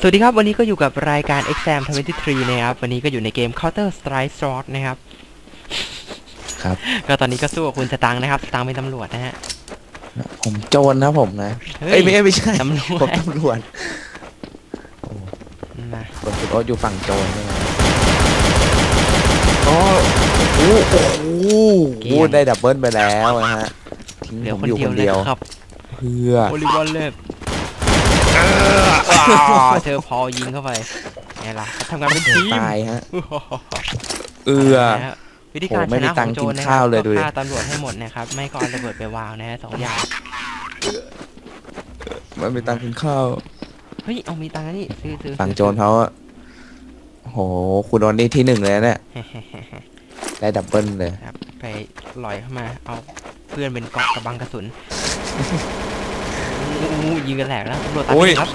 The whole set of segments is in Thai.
สวัสดีครับ วันนี้ก็อยู่กับรายการ Exam 23 นะครับ วันนี้ก็อยู่ในเกม Counter Strike Sword นะครับ ครับ ก็ตอนนี้ก็สู้กับคุณสตังค์นะครับ สตังค์เป็นตำรวจนะฮะ ผมโจรนะผมนะเฮ้เอ้ยยไม่ไม่ใช่ตำรวจ ผมตำรวจมาผมคุณโอ๊ตอยู่ฝั่งโจรใช่ไหมอ๋อโอ้โหโอ้โหได้ดับเบิลไปแล้วนะฮะทิ้งเหลือผมคนอยู่เดีคยวนเลยเดียวครับ เพื่อโอลิวอนเลิฟ เธอพอยิงเข้าไปไงล่ะทำงานเป็นทีมตายฮะเอือวิธีการไม่ชมีนะขตัองค์โจกิรนะคข้ารัวบเลยก็ดูดิฆ่าตำรวจให้หมดนะครับ ไม่ก็เอาระเบิดไปวางนะฮะสองอย่างไม่มีตังค์กินข้าวเฮ้ยเอามีตังค์นี่ซื้อซื้อฝั่งโจรเขาอะโหคุณโอ๊ตนี่ที่หนึ่งเลยนะเนี่ยได้ดับเบิลเลยครับไปลอยเข้ามา เอาเพื่อนเป็นเกาะกับบังกระสุน อู้ยิงกันแหลกแล้วตำรวจตามโอ้ไปยครับ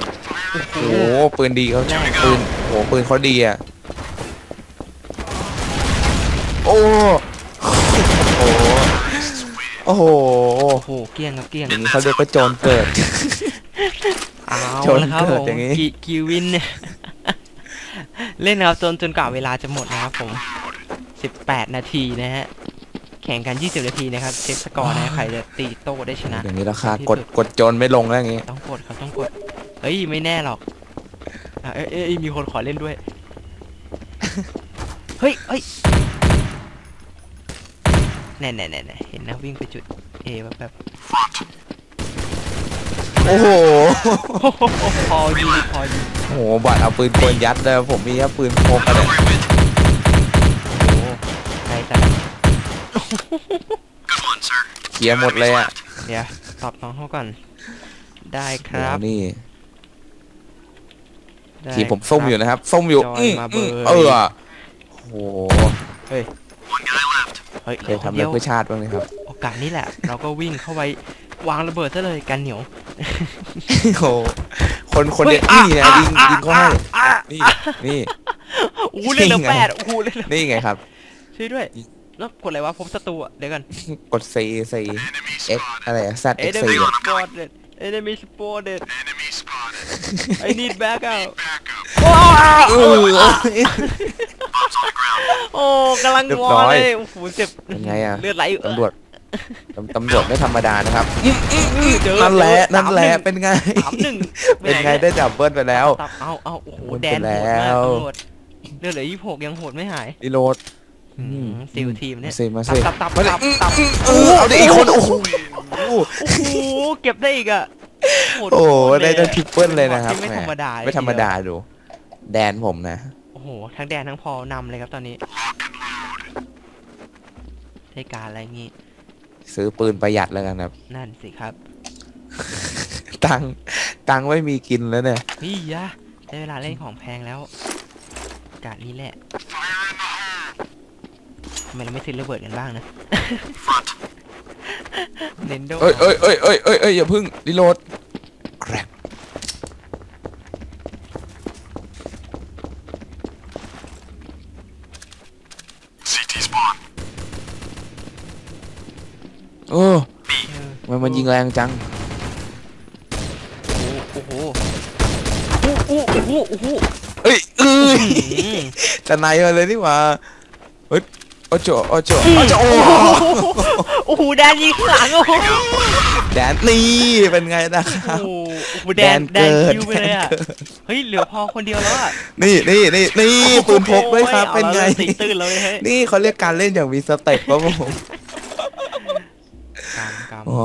โอ้โหปืนดีเขาปืนโอ้โหปืนเขาดีอะโอ้โหโอ้โหโอ้โหเกลี้ยงครับเกลี้ยงอย่างนี้เขาเรียกว่าโจรเกิด เอาโจรแล้วครับเกิผดมอย่างงี้ กีกีวินเนี่ยเล่นนะครับจนจนกว่าเวลาจะหมดนะครับผม 18 นาทีนะฮะ แข่งกัน 20 นาทีนะครับเช็คสกอร์นะใครจะตีโต้ได้ชนะ อย่างนี้ราคากดกดโจรไม่ลงแล้วอย่างนี้ ต้องกดครับต้องกด เฮ้ย ไม่แน่หรอกอะเอ้ยเอ้ยเอ้ยมีคนขอเล่นด้วย เฮ้ยเฮ้ยแน่แน่แน่แน่เห็นนะวิ่งไปจุด A แบบแบบโอ้โหพอยิงพอยิงโอ้โหบัตรเอาปืนกลยัดเลยผมมีแค่ปืนพกอะเนี่ยโอ้ใครจะ เคลียร์หมดเลยอะเดี๋ยวตอบน้องเขาก่อน ได้คเดี๋ยรับวนี่ได้ทีผมส้มอยู่นะครับ ส้มอยู่จอยอืมมาเบอืยมเออโอ้โหเฮ้ยเคยทำอะไรเดียวเพื่อชาติบ้างไหมครับ โอกาสนี้แหละ เราก็วิ่งเข้าไปวางระเบิดซะเลยกันเหนียวโอ้โหคนคนเดียวเฮ้นี่ยนะอะยิงอะยิงเขาให้อะนี่นี่อู้เล่นเหลือนี่ไงแปดอู้เล่นเหลือนี่ไงครับช่วยด้วย แล้วกดอะไรวะพบศัตรูอะเดี๋ยวกันกด C C X อะไรอะ Z X C enemy อะ spotted enemy spotted I need backup เออ โอ้กำลังเรียบงอร้อย เลยโอ้โหเจ็บเป็นไงอะเลือดไหลตำรวจตำตำรวจไม่ธรรมดานะครับเจอนั่นแหละเจอนั่นแหละสามเป็นไง สามหนึ่งเป็นไงได้ดับเบิลไปแล้ว ตับเอาเอาโอ้โหโดนแดนไปโหดแล้มากวตำรวจเลือดเหลือยี่หกยังโหดไม่หายรีโหลดอืม ซิลทีมเนี่ยมาสิมาสิตับตับมาดิตับตับเออเอาดิอีกคนโอ้โหโอ้โหเก็บได้อีกอะโหดโอ้โหโคตรได้เลยตั้งทริปเปิลเลยนะครับที่ไม่แหธรรมดาไม่ธรรมดาดู แดนผมนะ โอ้โห ทั้งแดนทั้งพอนำเลยครับตอนนี้ได้การอะไรงี้ ซื้อปืนประหยัดแล้วกันครับ นั่นสิครับ ตังค์ตังค์ไม่มีกินแล้วเนี่ยพี่ยะได้เวลาเล่นของแพงแล้วโอกาสนี้แหละทำไมเราไม่ซื้อระเบิดกันบ้างนะเนนโดเอ้ยเอ้ยเอ้ยเอ้ยเอ้ยเอ้ยอย่าพึ่งรีโหลดแกรบโอ้เออมันมันยิงแรงจัง โอ้โห โอ้โห โอ้โห โอ้โห เอ้ยเอ้ยอืมจะไหนมาเลยนี่หว่าเฮ้ย โอ้โจโอ้โจโอ้โจโอ้โอ้โหแดนยิงข้างหลังโอ้โหแดนนี่เป็นไงนะครับโอ้โหแดนแดนคิวไปเลยอะเฮ้ยเหลือพอคนเดียวแล้วอะนี่นี่นี่นี่ปืนพกด้วยครับเป็นไงอาละติดตื้นเลยเฮ้ยนี่เขาเรียกการเล่นอย่างมีสเต็ปครับผมกำกำอ๋อ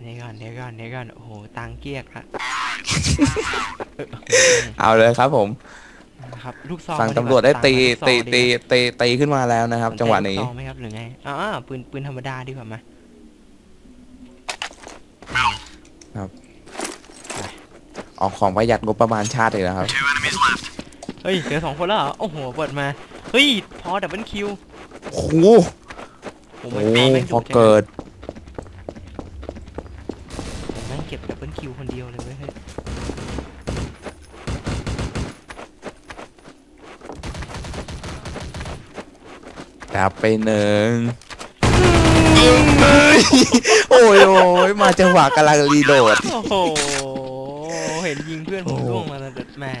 เดี๋ยวก่อนเดี๋ยวก่อนเดี๋ยวก่อนโอ้โหตังเกียกละเออเอาเลยครับผม นะครับลูกซองฝั่งมาตำรวจได้ตีลูกซองตีดีตีกว่าตีตีขึ้นมาแล้วนะครับ จังหวะนี้สนใจลูกซองไหมครับหรือไงอ่าปืนปืนธรรมดาดีกว่าไหมออกของประหยัดงบประมาณชาติเลยนะครับเฮ้ยเหลือสองคนแล้วเหรอโอ้โหเปิดมาเฮ้ยพอดับเบิลคิวโอ้โหโอ้โอ้โหโหแม่งพอดุจังเกิดผมแม่งเก็บดับเบิลคิวคนเดียวเลยเว้ย เฮ้ยดับไปหนึ่งเอ้ยโอ้ยโอ้ยมาจังหวะกำลังรีโหลด โอ้โห เห็นยิงเพื่อนผมโอ้ร่วงมาแล้วแม่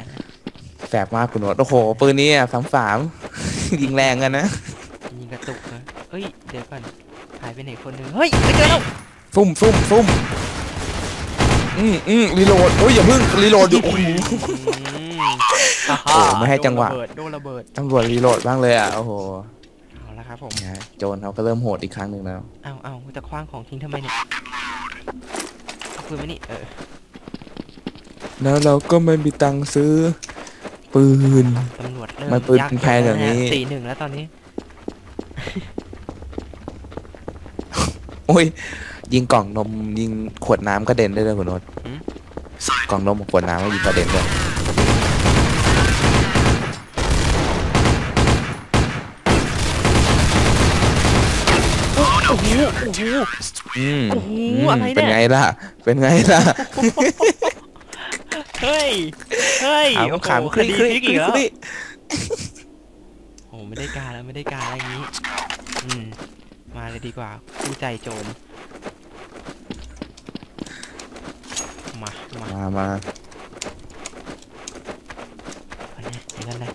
แสบมากคุณโนตโอ้โห ปืนนี้อะสามสามยิงแรงกันนะ ยิงกระตุกนะเฮ้ย เดี๋ยวก่อนหายไปไหนคนหนึ่งเฮ้ยไปเจอแล้วซุ่มซุ่มซุ่มอืมอืมรีโหลดโอ้ยอย่าเพิ่งรีโหลดอยู่โอ้โหอืมอ่าโอ้ไม่ให้จังหวะโดนระเบิดโดนระเบิดตำรวจรีโหลดบ้างเลยอะโอ้โห เอาละครับผมเนี่ยโจรเขาก็เริ่มโหดอีกครั้งหนึ่งแล้วเอาเอาจะคว้างของทิ้งทำไมเนี่ยเอาปืนมานี่เออแล้วเราก็ไม่มีตังค์ซื้อ ปืน ตำรวจเริ่มมันปืนยากแพงแบบนี้ สี่หนึ่งแล้วตอนนี้ โอ้ย ยิงกล่องนมยิงขวดน้ำกระเด็นได้เลยคุณโนตหืม กล่องนมกับขวดน้ำก็ยิงกระเด็นเลย โอ้โห โอ้โหอืมโอ้โหมอะไรเนี่ย เป็นไงล่ะ เป็นไงล่ะ เฮ้ย เฮ้ยขามโอ้โหขามคคลิดีคลิพลิกอีกแล้วคลิโอ้โหไม่ได้การแล้วไม่ได้การอะไรอย่างนี้ อืม มาเลยดีกว่าคู่ใจโจร มา มามามาเอาเนี่ยอยู่นั่นเลย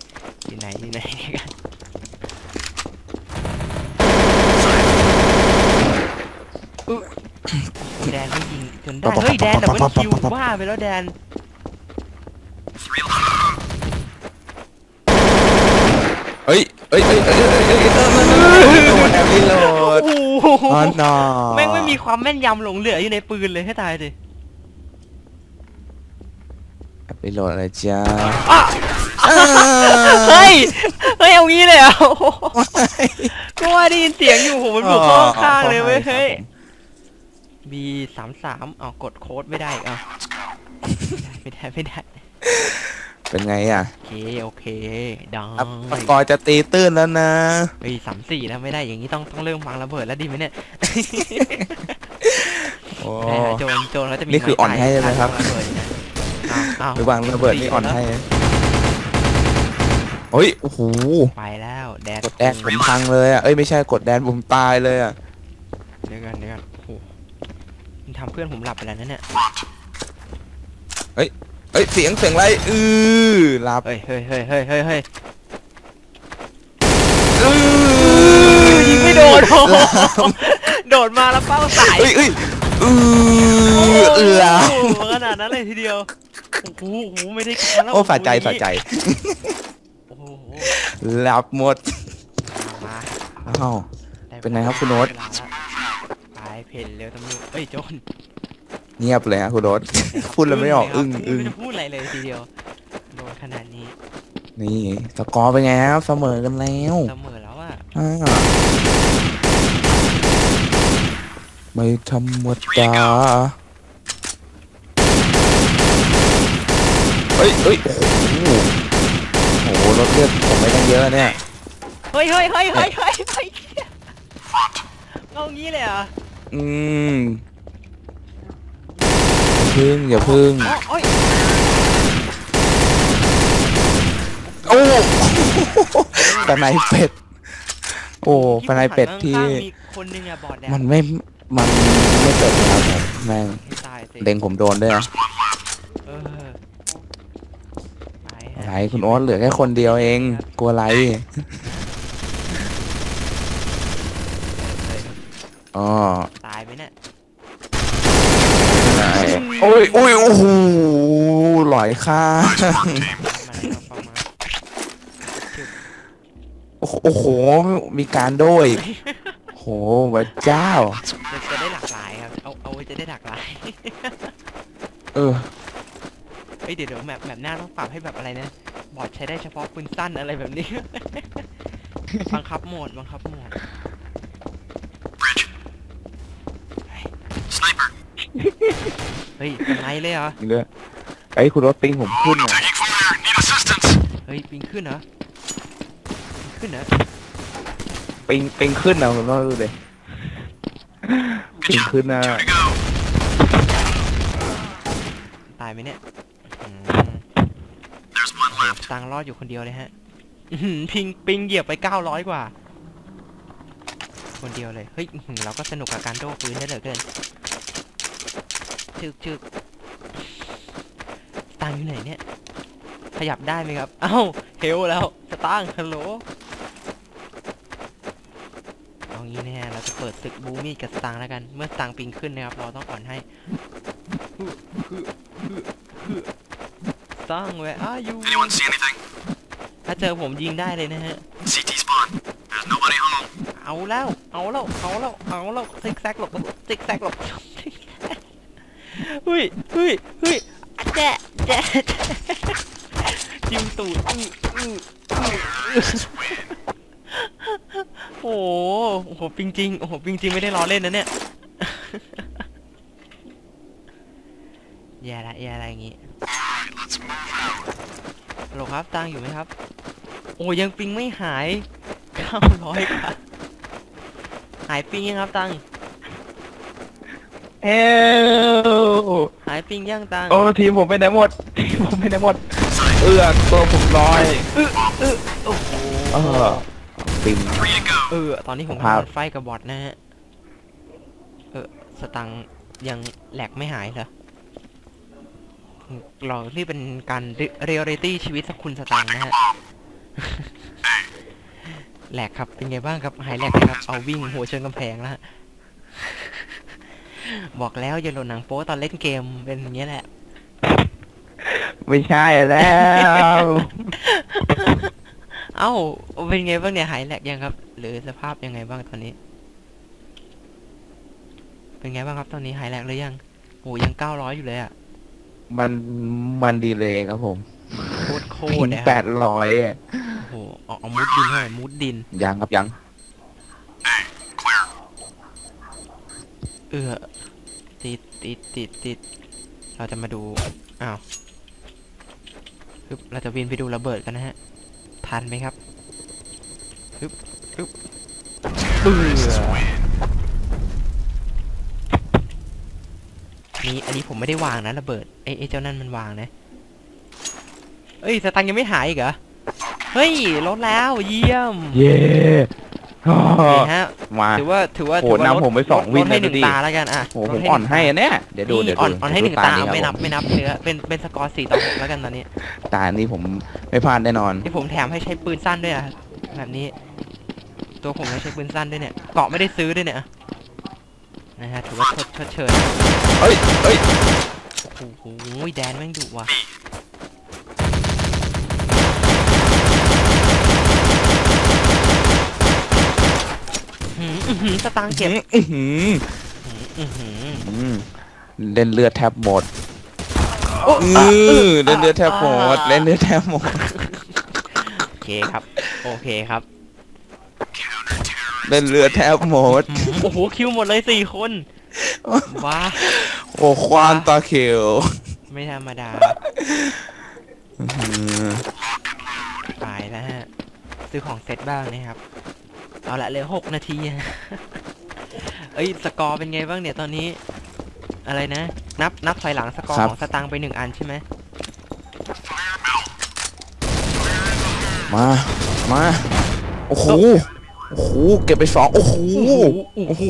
อยู่ไหนอยู่ไหนเนี่ยกัน แดนไม่ยิงจนได้ เฮ้ยแดนแต่ว่าคิวว่าไปแล้วแดนเฮ้ยเฮ้ยเฮ้ยเฮ้ยเฮ้ยเฮ้ยเอ้ยมันแบบนี้โหลดอ๋อน่าแม่งไม่มีความแม่นยำหลงเหลืออยู่ในปืนเลยให้ตายดิไปโหลดอะไรจ้าเฮ้ย เฮ้ยเอางี้เลยอะก็ว่าได้ยินเสียงอยู่ผมมันบุกข้างเลยเว้ยเฮ้ย B สามสามเอากดโค้ดไม่ได้อีกเอาไม่ได้ไม่ได้เป็นไงอะ โอเคโอเคดังอัปปกรณ์จะตีตื้นแล้วนะเฮ้ยสามสี่แล้วไม่ได้อย่างนี้ต้องต้องเริ่มวางระเบิดแล้วดีไหมเนี่ยโอ้แหมโจรโจรเขาจะมีนี่คืออ่อนให้เลยนะครับวางระเบิดนะเอาเอาหรือวางระเบิดนี่อ่อนให้โอ้ยโอ้โหไปแล้วแดนกดแดนผมพังเลยอะเอ้ยไม่ใช่กดแดนผมตายเลยอะเดี๋ยวกันเดี๋ยวกันโอ้โหมัน ทำเพื่อนผมหลับไปแล้วนะเนี่ยเอ้ยเสียงเสียงอะไรอือหลับเฮ้ยเฮ้ยเฮ้ยเฮ้ยเฮ้ยเฮ้ยอือยิงไม่โดนโอ้โหโดดมาแล้วเป้าสายเอ้ยเอ้ยอือเอือโโหขนาดนั้นเลยทีเดียวโอ้โหโอ้โหไม่ได้การแล้วโอ้สะใจสะใจโอ้โหหลับหมดมาอ้าวด้เป็นไงครับคุณโน้ตเวลาละไปเพนเร็วตำรวจเอ้ยโจรเงียบเลยฮะคุณโรสพูดแล้วไม่ออกอึ้งเลยครับอึ้งไม่ได้พูดอะไรเลยทีเดียวโดนขนาดนี้ นี่สกอร์เป็นไงครับเสมอกันแล้วเสมอแล้วอะอ่าไม่ธรรมดาเฮ้ยเฮ้ยโอ้โหโอ้โหรถเลือดผมไม่ตั้งเยอะเนี่ย เฮ้ยเฮ้ยเฮ้ยเฮ้ยเฮ้ยเฮ้ยเอางี้เลยเหรอะ อืมอย่าพึ่งอย่าพึ่งอ๋อโอ้ยโอ้ปลาไหนเป็ด โอ้ปลาไหนเป็ดที่ข้างๆมีคนหนึงอะบอดแดงมันไม่ มันไม่เป็ดนะครับผมแม่งให้ตายสิเล็งผมโดนด้วยนะเออไปฮะอะไรคุณโอ๊ตเหลือแค่คนเดียวเอง กลัวอะไรเฮ้ยอ๋อ ตายไหมเนี่ย ไหน โอ้ยโอ้ยโอ้โหหลอยข้างมาแล้วประมาณโอ้โหโอ้โห มีการโด้วยโอ้โหพระเจ้าจะจะได้หลากหลายครับ เอาเอาไว้จะได้หลากหลาย เออเฮ้ยเดี๋ยวเดี๋ยวแมปแมปหน้าต้องปรับให้แบบอะไรนะ บอร์ดใช้ได้เฉพาะปืนสั้นอะไรแบบนี้ บังคับโหมด บังคับโหมด เฮ้ยเป็นไงเลยเหรอนี่เลยไอ้ยคุณรถปิงผมขึ้นอะเฮ้ยปิงขึ้นเหรอปิงขึ้นเหรอปิงปิงขึ้นนะคุณรถดูดิปิงขึ้นนะตายไหมเนี่ยอืมโหตังค์รอดอยู่คนเดียวเลยฮะอื้อหือพิงปิงเหยียบไปเก้าร้อยกว่า คนเดียวเลย เฮ้ยอื้อหือเราก็สนุกกับการโดปืนได้เหลือเกิน ชึกชึกตังค์อยู่ไหนเนี่ย ขยับได้ไหมครับ เอ้าเฮลแล้วสตางค์ฮัลโหลเอางี้นะฮะเราจะเปิดศึกบูมี่กับสตางค์แล้วกัน เมื่อสตางค์ปิงขึ้นนะครับ เราต้องอ่อนให้ฮึฮึฮึฮึสตางค์ where are you Anyone see anything? ถ้าเจอผมยิงได้เลยนะฮะ CT spawn. There's nobody home. เอาแล้ว เอาแล้ว เอาแล้ว เอาแล้วซิกแซกหลบซิกแซกหลบ เฮ้ยเฮ้ยเฮ้ยแจ๊ะแจ๊ะแจ๊ะจิ้มตูดอื้ออื้ออื้ออื้อโอ้โหโอ้โหปิงจริงโอ้โหปิงจริงไม่ได้ล้อเล่นนะเนี่ยแย่ละแย่ละอย่างงี้ Alright, let's move out. ฮัลโหลครับตังอยู่ไหมครับ โอ้ยังปิงไม่หายเก้าร้อยครับหายปิงยังครับตัง เอวหายปิงยังตังโอ้ทีมผมไปไหนหมดทีมผมไปไหนหมด เอือกตัวผมลอยโอ้โหเออปิง Free to go. เออตอนนี้ผมครับกำลังไฟกับบอทนะฮะเออสตังค์ยังแหลกไม่หายเหรอเราที่เป็นการเรียลลิตี้ชีวิตสักคุณสตังค์นะฮะแหลกครับเป็นไงบ้างครับหายแหลกไหมครับเอาวิ่งหัวเชิงกำแพงแล้วฮะ บอกแล้วอย่าโหลดหนังโป๊ตอนเล่นเกมเป็นอย่างเงี้ยแหละ ไม่ใช่แล้ว เอ้า เป็นไงบ้างเนี่ยหายแหลกยังครับ หรือสภาพยังไงบ้างตอนนี้ เป็นไงบ้างครับตอนนี้หายแหลกหรือยังโหยังเก้าร้อยอยู่เลยอะมันมันดีเลยครับผมโคตรโคปิตงรเลยคแปรับดร้อยโอ้โหเอาเอามุดดินเท่าไหร่มุดดิน ยังครับยัง Hey, clear. เออ ติดติดติดติดเราจะมาดู อ้าวปึ๊บเราจะวินไปดูระเบิดกันนะฮะ ทันไหมครับปึ๊บปึ๊บเบื่อนี่อันนี้ผมไม่ได้วางนะระเบิดไอ้ไอ้เจ้านั่นมันวางนะ เอ้ยสตังค์ยังไม่หายอีกเหรอ เฮ้ยลดแล้วเยี่ยม เย่อ้อนี่ฮะ มา ถือว่าถือว่าโหถือว่านำผมไปสองลดวินลดให้เลยหนึ่งดูดิ ตาแล้วกันอะโหลผดมให้อ่อนนึ่งให้อันเนี้ยเดี๋ยวดูนี่เดี๋ยวอ่อดูนอ่อนให้หนึ่งดูตานี้ไม่คนัรับบไม่นับเนื้อเป็นเป็นสกอร์สี่ต่อหกแล้วกันตอนนี้ตานี้ผมไม่พลาดแน่นอน ที่ผมแถมให้ใช้ปืนสั้นด้วยอะแบบนี้ ตัวผมไม่ใช้ปืนสั้นด้วยเนี่ยเกาะไม่ได้ซื้อด้วยเนี่ยนะฮะถือว่าชดชดเชยเอ้ยเอ้ย โอ้โหแดนแม่งดุว่ะ หืมอื้อหือสตางค์เก็บอื้อหืออื้อหืออืมเล่นเลือดแทบหมดโอ้อือเล่นเลือดแทบหมดเล่นเลือดแทบหมดโอเคครับ โอเคครับ เล่นเลือดแทบหมดหืมโอ้โหคิวหมดเลยสี่คนว้าโอ้ควานตาเขียวไม่ธรรมดาอื้อหือตายแล้วฮะซื้อของเซตบ้างนะครับ เอาละเหลือหกนาที เอ้ยสกอร์เป็นไงบ้างเนี่ยตอนนี้ อะไรนะ นับนับถอยหลังสกอร์ของสตางค์ไปหนึ่งอันใช่ไหมมา มา โอ้โห โอ้โห เก็บไปสองโอ้โห โอ้โห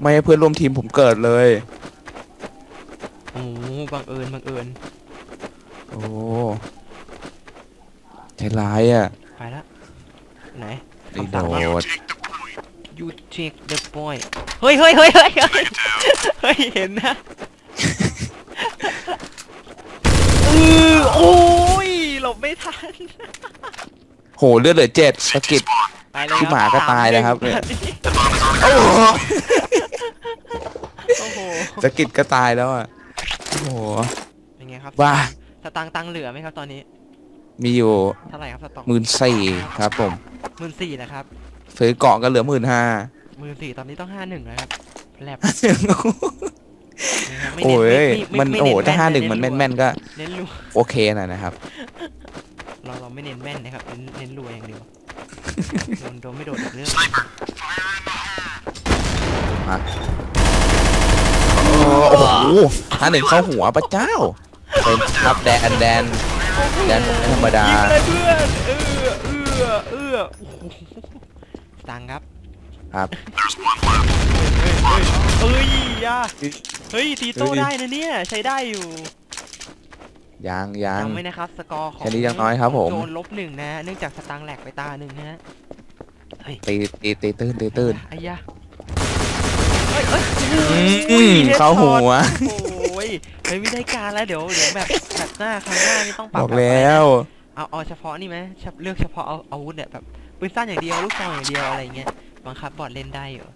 ไม่ให้เพื่อนร่วมทีมผมเกิดเลย โอ้โหบังเอิญบังเอิญโอ้ใจร้ายอะ ไปละไหน รีคำโดสั่งว่าด you take the point เฮ้ยเฮ้ยเฮ้ยเฮ้ยเฮ้ยเฮ้ยเห็นนะเออโอ้ยหลบไม่ทัน โหเลือดเหลือเจ็ดสะกิด ไปเลยที่หมาก็ตายเลยครับเนี่ย The bomb is on โอ้โหโอ้โหสะกิดก็ตายแล้วอะโอ้โหเป็นไงครับบ้าสตังค์ตังค์เหลือไหมครับตอนนี้ มีอยู่เท่าไหร่ครับสตองหมื่นสี่ครับผมหมื่นสี่นะครับซื้อเกาะก็เหลือหมื่นห้าหมื่นสี่ตอนนี้ต้องห้าหนึ่งนะครับแลบนะครับไม่โอ้เน้นยไไมันไโอ้โหเถ้าห้าหนึ่งมันเรัวแม่นๆก็เน้นรัวโอเคหน่อยนะครับ เราเราไม่เน้นแม่นนะครับเน้นเน้นรัวอย่างเดียวโดนโดนไม่โดนอีกเรื่อง sniper. โอ้โหห้าหนึ่งเข้าหัวพระเจ้าเป็นครับแดนแดน แดนผมไม่ธรรมดายิงเลยเพื่อนเออเออเออโอ้โหตังค์ครับครับ There's one left. เฮ้ยเอ้ยอยาเฮ้ยตีโต้เฮ้ยได้นะเนี่ยใช้ได้อยู่ยังยังจำไว้นะครับสกอร์ของแค่นี้ยังน้อยครับผมโจนลบหนึ่งนะเนื่องจากสตางค์แหลกไปตาหนึ่งนะฮะเฮ้ยตีตีตีตื้นตีตื้นไอ้ยะเอ้ยเอ้ยอืมเข้าหัวโอ้ ยเฮ้ยไม่ได้การแล้วเดี๋ยวเดี๋ยวแบบแบบหน้าครั้งหน้านี่ต้องปบรับอกแล้ว เอาเอาเฉพาะนี่ไหมเฉพาะเลือกเฉพาะเอาอาวุธเนี่ยแบบปืนสั้นอย่างเดียวลูกซองอย่างเดียวอะไรเงี้ยบังคับบอดเล่นได้อยู่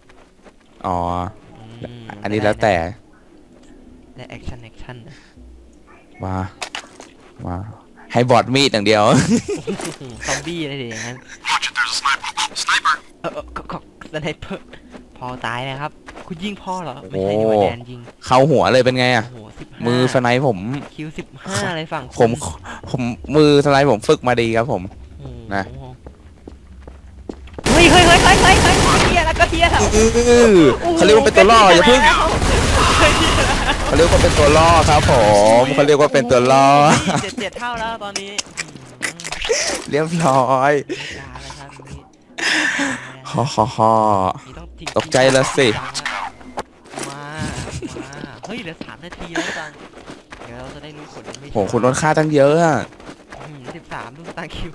อ๋อมอันนี้แล้วแต่ได้แอคชั่นแอคชั่นนะมามาให้บอดมีดอย่างเดียว ซอมบี้อะไรอย่างนั้น Watch it, there's a sniper. Sniper! เออเออก็ก็สไนเปอร์พ อตายนะครับ คุณยิงพ่อเหรอ ไม่ใช่นี่ว่าแดนยิงเข้าหัวเลยเป็นไงอะ โอ้โหสิบห้ามือสไนป์ผม คิวสิบห้าอะไรฝั่งผมผมมือสไนป์ผมฝึกมาดีครับผม โอ้โหนะ เฮ้ยเฮ้ยเฮ้ยเฮ้ยเฮ้ยเฮ้ยเฮียแล้วก็เฮียแล้วอื้อเขาเรียกว่าเป็นตัวล่ออย่าเพิ่งเขาเรียกว่าเป็นตัวล่อครับ ผมเขาเรียกว่าเป็นตัวล่อ เจ็ดเจ็ดเท่าแล้วตอนนี้อืมเรียบร้อยไม่กล้าแล้วครับนี่ฮ่อฮ่อฮ่อนี่ต้ องจริงตกใจแล้วสิ มามาเฮ้ยเหลือสามนาทีแล้วจังเดี๋ยวเราจะได้รู้ผลไม่โหคุณโดนฆ่าตั้งเยอะอะสิบสามดูสตาร์คิว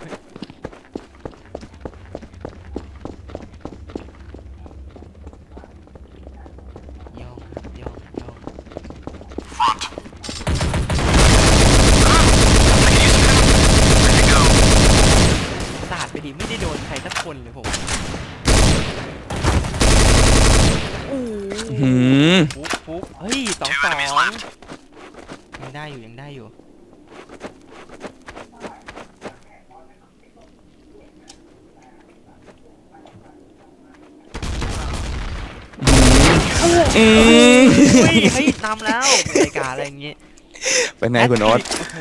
ย่องย่องย่อง Front. สาดไปดิไม่ได้โดนใครสักคนเลยผมโอ้ หืมฟุกฟุกเฮ้ยสองสองยังได้อยู่ยังได้อยู่ อืมเฮ้ยเฮ้ยนำแล้วรายการอะไรอย่างงี้เป็นไงคุณโอ๊ตโอ้โห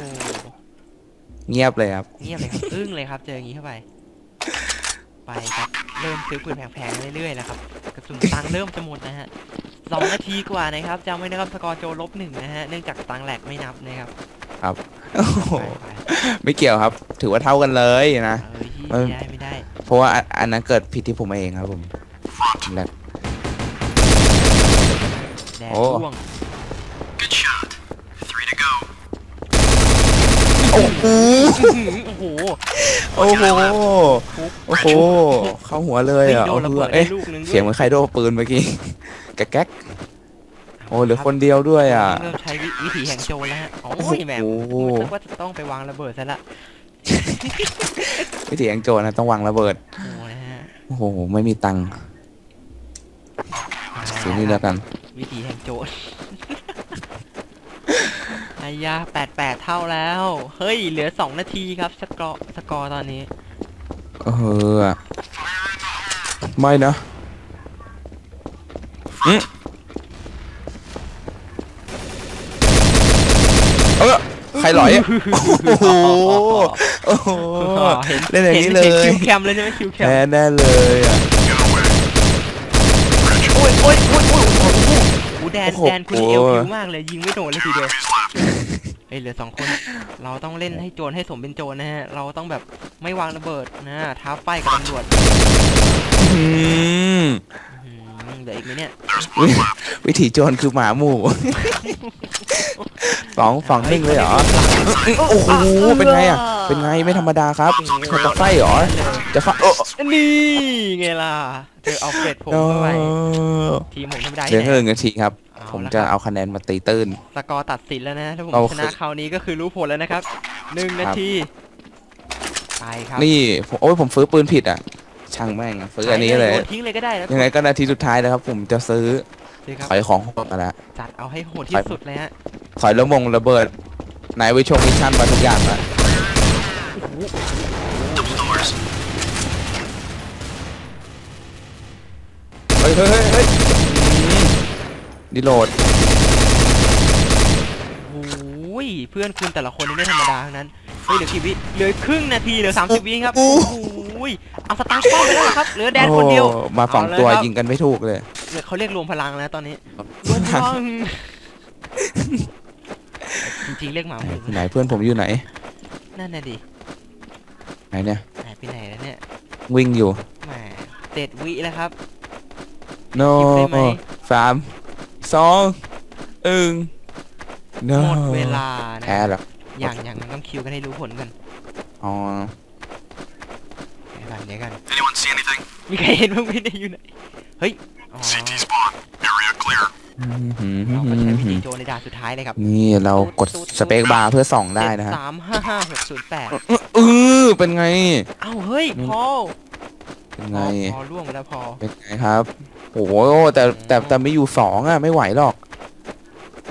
เงียบเลยครับ เงียบเลยครับ อึ้งเลยครับ เจออย่างงี้เข้าไป ไปครับเริ่มซื้อปืนแพงๆเรื่อยๆแล้วครับกระสุนตังค์เริ่มจะหมดนะฮะสองนาทีกว่านะครับจำไว้นะครับสกอร์โจลบหนึ่งนะฮะเนื่องจากตังค์แหลกไม่นับนะครับโอ้โหไปไม่เกี่ยวครับ ถือว่าเท่ากันเลยนะ ๆเอ้ยไม่ได้ไม่ได้เพราะว่าอันอันนั้นเกิดผิดที่ผมเองครับผมและ แดดโอ้ ร่วง Good shot. Three to go. โอ้โหโอ้โหโอ้โหฟุกโอ้โหเข้าหัวเลยเฮ้ยอะโดนระเพื่เบิอดเอ๊ะได้ลูกนึงด้วยเสียงเหมือนใครโดนปืนเมื่อกี้แก๊กแก๊กโอ้เหลือคนเดียวด้วยอะเริ่มใช้วิวิถีแห่งโจรแล้วฮะโอ้โอ้โหยแหมนึกว่าจะต้องไปวางระเบิดซะละวิธีแองโจรนะต้องวางระเบิดโอ้นะฮะโอ้โหไม่มีตังค์ซื้อนี่แล้วกัน วิธีแห่งโจรไอ้ยาแปดแปดเท่าแล้ว เฮ้ย เหลือสองนาทีครับ สกอร์สกอร์ตอนนี้ เออ ไม่นะอืมเออใครหลอยอะโอ้โหโอ้โหเห็นเล่นอย่างนี้ห็เลยห็คิวแคมเลยใช่ไหมคิวแคมแพ้แน่เลยอะ Get away. โอ้ยโอ้ยโอ้ยโอ้ยโอ้ยโอ้ยโอ้ยแดนโอ้โห แดนคุณเอลคิวมากเลยยิงไม่โดนเลยทีเดียว Enemies left. เฮ้ยเหลือสองคน เราต้องเล่นให้โจรให้สมเป็นโจรนะฮะ เราต้องแบบไม่วางระเบิดนะท้าไฟกับตำรวจอืมอืมเหลืออีกไหมเนี่ย There's one left. วิถีโจรคือหมาหมู่ สองฝั่งนิ่งเลยเหรอ โอ้โห เป็นไงอะ เป็นไงไม่ธรรมดาครับจะไฟเหรอ จะไฟโอ้นี่ไงล่ะเจอเอาเฟรดผมโอ้เข้าไปทีมผมธรรมดาเหลืที่อไหนหนึ่งนาทีครับเอา ผมละจะครับเอาคะแนนมาตีตื้นสกอร์ตัดสินแล้วนะถ้าผมเอาชนะคราวนี้ก็คือรู้ผลแล้วนะครับหนึ่งนาทีไปครับนี่ผมโอ้ยผมซื้อปืนผิดอะ ช่างแม่งอะซื้ออันนี้เลยโทิ้งเลยก็ได้แล้วยังไงก็นาทีสุดท้ายแล้วครับ ผมจะซื้อสิครับถอยของหกมาแล้วจัดเอาให้โหดที่สุดเลยฮะถอยแล้วมงระเบิดนายวิชงมิชชั่นมาทุกอย่างแล้ว Double doors. เฮ้ยเฮ้ยเฮ้ยเฮ้ยอืม ดีโหลดโอ้ยเพื่อนคุณแต่ละคนนี่ไม่ธรรมดาทั้งนั้นเฮ้ยเหลือกี่วิเหลือครึ่งนาทีเหลือสามสิบวิครับโอ้โอ้ยเอาสตาร์ทป้อมไปแล้วเหรอครับเหลือแดนคนเดียวโอ้มาสองเอาเลยตัวครับยิงกันไม่ถูกเลยเหลือเขาเรียกรวมพลังนะตอนนี้รวมพลังจริงๆเรียกหมาหมูไหนเพื่อนผมอยู่ไหน นั่นน่ะดิไหนเนี่ยหายไปไหนแล้วเนี่ยวิ่งอยู่แหมเจ็ดวิแล้วครับ no หยิบได้ไหม สาม สองหนึ่ง no หมดเวลานะแพ้แล้วอย่างอย่างมันต้องคิวกันให้รู้ผลกันอ๋อเดี๋ยวกันเดี๋ยวกัน Anyone see anything? มีใครเห็นบ้างไหมเนี่ยอยู่ไหน เฮ้ยอ๋อ CT spawn. Area clear. เราก็ใช้วิธีโจรในด่านสุดท้ายเลยครับนี่เรากดสเปคบาร์เพื่อส่องได้นะฮะสามห้าห้าหกศูนย์แปดเออเป็นไง เอ้าเฮ้ยพอเป็นไงพอพอล่วงไปแล้วพอเป็นไงครับ โอ้โหแต่แต่แต่ไม่อยู่สองอะไม่ไหวหรอก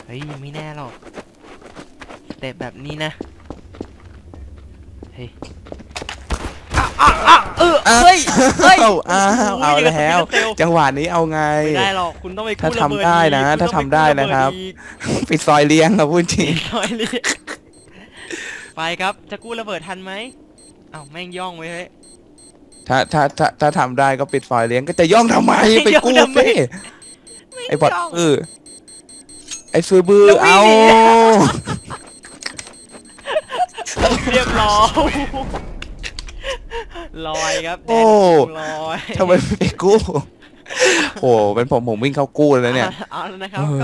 เฮ้ยไม่แน่หรอกสเต็ปแบบนี้นะ เฮ้ยอะอะอะเออเฮ้ยเฮ้ยอ้าวอ้าวเอาโยแล้วเดี๋ยกับจังหวะนี้เอาไงไม่ได้หรอกคุณต้องไปถ้ากู้ทำระเบิดได้นะอีกถ้าคุณต้องทำได้ปกู้นะครับเบิดอีกปิดซอยเลี้ยงครับพูดจริงซอยเรียกไปครับจะกู้ระเบิดทันไหมเอ้าแม่งย่องไว้เฮ้ย ถ้าถ้าถ้าถ้าทำได้ก็ปิดซอยเลี้ยงก็จะย่องทำไมไปกู้ย่องทำไมเฟ่ไอ้บอดย่องเออไอ้ซื้อบื้อแล้ววิ่เอางหนีเรียบร้อยลอยครับแดโอ้นลอยทำไมไม่ไปกู้โหเป็นผมผมวิ่งเข้ากู้แล้วเนี่ยเอาแล้วนะครับก็